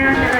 down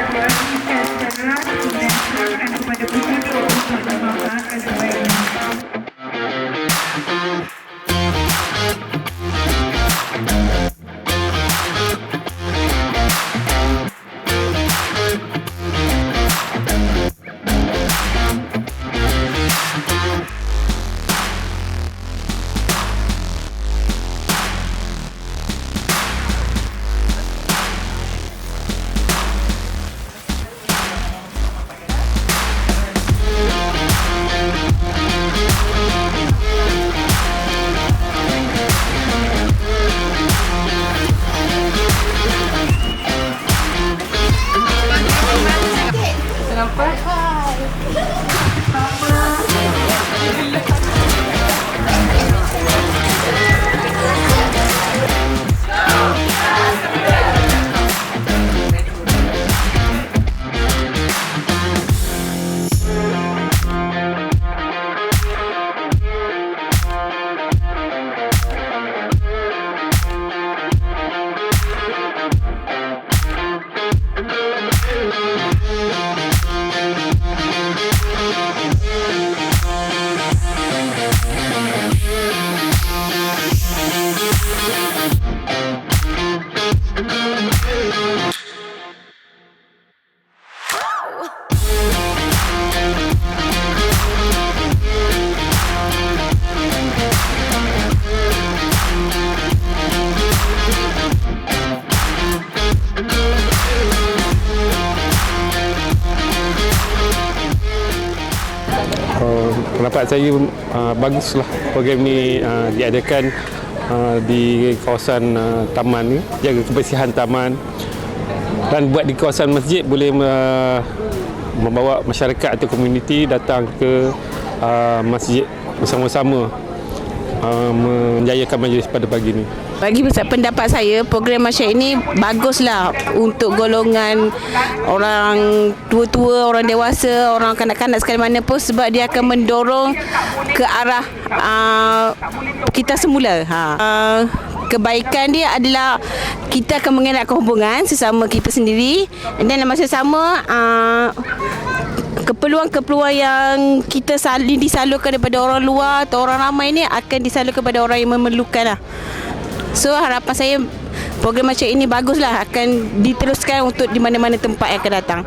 pendapat saya uh, baguslah program ni uh, diadakan uh, di kawasan uh, taman ni jaga kebersihan taman dan buat di kawasan masjid boleh uh, membawa masyarakat atau komuniti datang ke uh, masjid bersama-sama uh, menjayakan majlis pada pagi ni. Bagi pendapat saya, program masyarakat ini baguslah untuk golongan orang tua-tua, orang dewasa, orang kanak-kanak sekali mana pun sebab dia akan mendorong ke arah uh, kita semula. Ha. Uh, kebaikan dia adalah kita akan mengeratkan hubungan sesama kita sendiri dan masa sama uh, keperluan-keperluan yang kita sal- disalurkan daripada orang luar atau orang ramai ni akan disalurkan kepada orang yang memerlukan lah. So harapan saya program macam ini baguslah akan diteruskan untuk di mana-mana tempat yang akan datang.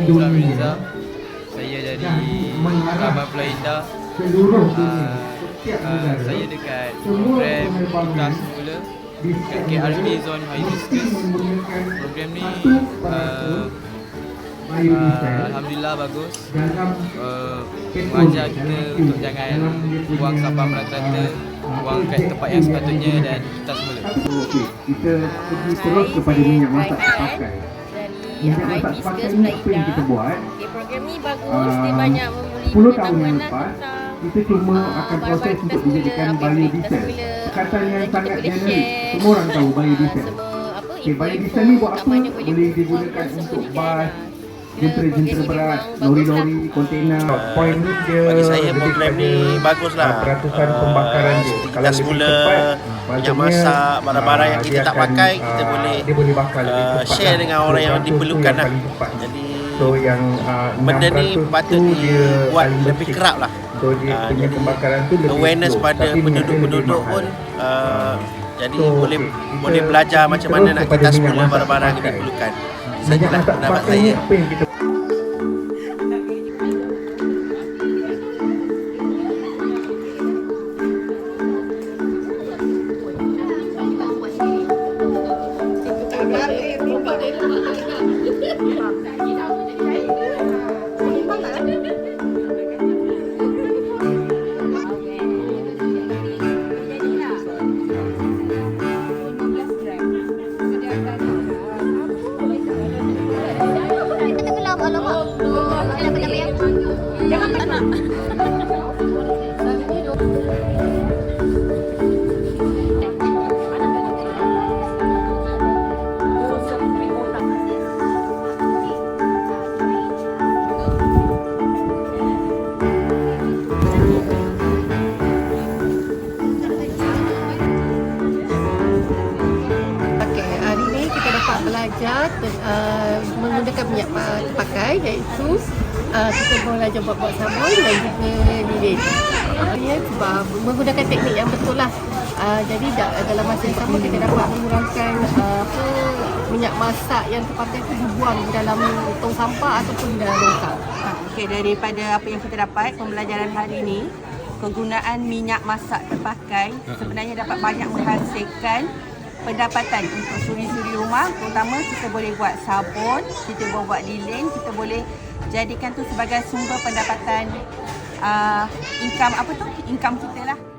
Nizam Rizal Saya dari Pulau Indah seluruh uh, uh, Saya dekat program Kita Semula Dekat KRP Zone Hibiscus Program ni uh, uh, Alhamdulillah bagus. uh, Mengajar kita untuk jangan buang sampah merata-rata Buang kat tempat yang sepatutnya dan kita semula. Okey, kita pergi terus kepada minyak masak pakai. Dari Minyak masak Hibiscus pakai ni apa yang kita buat? Okay, program ni bagus, Ah, dia banyak memberi 10 tahun yang lepas, kita cuma ah, akan proses untuk dijadikan yang biodiesel. Perkataan yang sangat generik. Semua orang tahu ah, biodiesel. semua apa, Okey, info-info biodiesel ni buat apa? yang Boleh digunakan untuk bas. Jentera-jentera lori-lori, baguslah. kontainer. Poin ni dia Bagi saya program ni bagus Peratusan Ah, pembakaran dia. Kalau kita lebih semula cepat, yang masak barang-barang yang kita tak pakai kita ah, boleh dia boleh bakar lebih ah, cepat share lah. dengan orang yang 200 tu diperlukan lah. jadi So yang uh, benda ni 600 patut tu dia dibuat lebih kerap lah. So dia Ah, punya jadi pembakaran tu lebih awareness slow, pada penduduk-penduduk pun ah, jadi So, boleh kita boleh belajar macam mana nak kita semula barang-barang yang diperlukan Pendapat pakai ni saya. apa yang kita uh, menggunakan minyak pa- pakai iaitu uh, kita belajar buat-buat sabun dan juga lilin. Ia sebab menggunakan teknik yang betul lah. Uh, jadi da- dalam masa yang sama kita dapat mengurangkan uh, minyak masak yang terpakai itu dibuang di dalam tong sampah ataupun dalam longkang. Okey, daripada apa yang kita dapat pembelajaran hari ini, penggunaan minyak masak terpakai sebenarnya dapat banyak menghasilkan pendapatan untuk suri-suri rumah terutama kita boleh buat sabun, kita boleh buat lilin, kita boleh jadikan tu sebagai sumber pendapatan uh, income apa tu? Income kita lah.